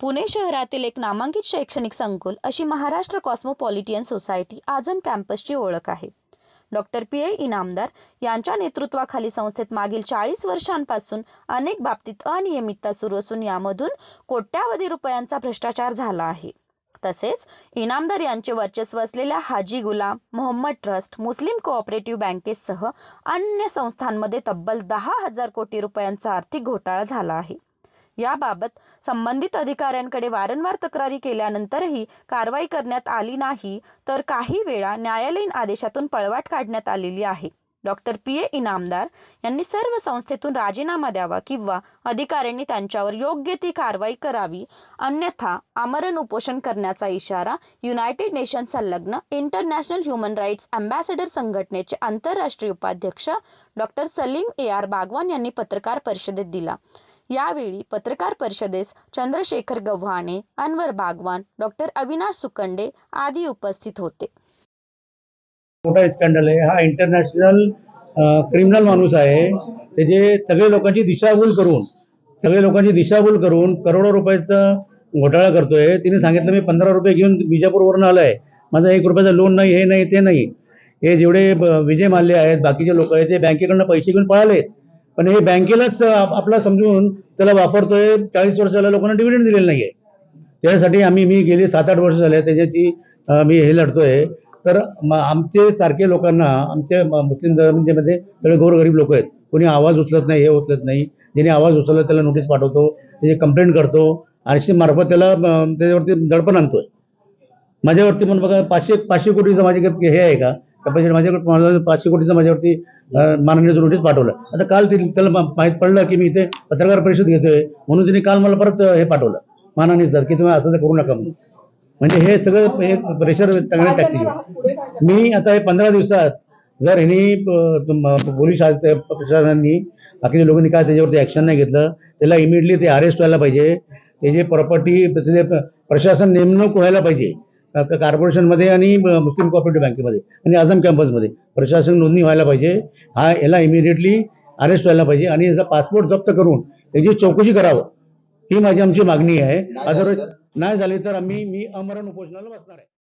पुणे शहरातील एक नामांकित शैक्षणिक संकुल अशी महाराष्ट्र कॉस्मोपॉलिटियन सोसायटी आझम कॅम्पसची ओळख आहे. डॉक्टर पी ए इनामदार यांच्या नेतृत्वाखाली संस्थेत मागील चाळीस वर्षांपासून अनेक बाबतीत अनियमितता सुरू असून यामधून कोट्यावधी रुपयांचा भ्रष्टाचार झाला आहे. तसेच इनामदार यांचे वर्चस्व असलेल्या Haji Ghulam Mohammad trust Muslim cooperative बँकेसह अन्य संस्थांमध्ये तब्बल दहा हजार कोटी रुपयांचा आर्थिक घोटाळा झाला आहे. याबाबत संबंधित अधिकाऱ्यांकडे वारंवार तक्रारी केल्यानंतरही कारवाई करण्यात आली नाही तर काही वेळा न्यायालयीन आदेशातून पळवाट काढण्यात आलेली आहे. Doctor P. ए. इनामदार यांनी सर्व संस्थेतून राजीनामा द्यावा किंवा अधिकाऱ्यांनी त्यांच्यावर योग्य ती कारवाई करावी अन्यथा आमरण उपोषण करण्याचा इशारा युनायटेड नेशन संलग्न इंटरनॅशनल ह्युमन राईट्स अँबॅसेडर संघटनेचे आंतरराष्ट्रीय उपाध्यक्ष doctor Salim A. R. Bagwan यांनी पत्रकार परिषदेत दिला. यावेळी पत्रकार परिषदेस चंद्रशेखर गव्हाणे अनवर बागवान डॉक्टर अविनाश सुकंडे आदी उपस्थित होते. मोठा स्कॅन्डल आहे. हा इंटरनॅशनल क्रिमिनल माणूस आहे. त्याचे सगळे लोकांची दिशाभूल करून सगळे लोकांची दिशाभूल करून करोडो रुपयाचा घोटाळा करतोय. तिने सांगितलं मी पंधरा रुपये घेऊन बिजापूरवरून आलोय. माझा एक रुपयाचा लोन नाही हे नाही ते नाही. हे जेवढे विजय माल्ले आहेत बाकीचे लोक आहेत ते बँकेकडनं पैसे घेऊन पळाले पण हे बँकेलाच आप- आपला समजून त्याला वापरतोय. चाळीस वर्षाला लोकांना डिव्हिडंड दिलेलं नाही आहे त्यासाठी आम्ही मी गेली सात आठ वर्ष झाले त्याच्याची मी हे लढतोय. तर आमचे सारखे लोकांना आमच्या मुस्लिम धर्मामध्ये सगळे गोरगरीब लोक आहेत. कोणी आवाज उचलत नाही हे उचलत नाही. ज्याने आवाज उचलला त्याला नोटीस पाठवतो. त्याची कंप्लेंट करतो. आणि मार्फत त्याला त्याच्यावरती दडपण आणतोय. माझ्यावरती पण बघा पाचशे पाचशे कोटीचं माझे काही हे आहे का? कॅपॅसिटी माझ्याकडे पाचशे कोटीचं माझ्यावरती माननीय नोटीस पाठवलं. आता काल ते- त्याला माहीत पडलं की मी इथे पत्रकार परिषद घेतोय. म्हणून तिने काल मला परत हे पाठवलं. माननीय सर की तुम्ही असं तर करू नका म्हणून. म्हणजे हे सगळं हे प्रेशर चांगलं टाकतील मी आता हे पंधरा दिवसात जर ह्यांनी पोलीस प्रशासनाने बाकीच्या लोकांनी काय त्याच्यावरती ॲक्शन नाही घेतलं त्याला इमिडिएटली ते अरेस्ट व्हायला पाहिजे. त्याची प्रॉपर्टी त्याचे प्रशासन नेमणूक व्हायला पाहिजे. कॉर्पोरेशनमध्ये आणि मुस्लिम कोऑपरेटिव्ह बँकेमध्ये आणि आझम कॅम्पसमध्ये. प्रशासन नोंदणी व्हायला पाहिजे. हा याला इमिडिएटली अरेस्ट व्हायला पाहिजे आणि याचा पासपोर्ट जप्त करून त्याची चौकशी करावं. ही माझी आमची मागणी आहे. अदरवाईज नाही झाली तर आम्ही मी अमरण उपोषणाला बसणार आहे.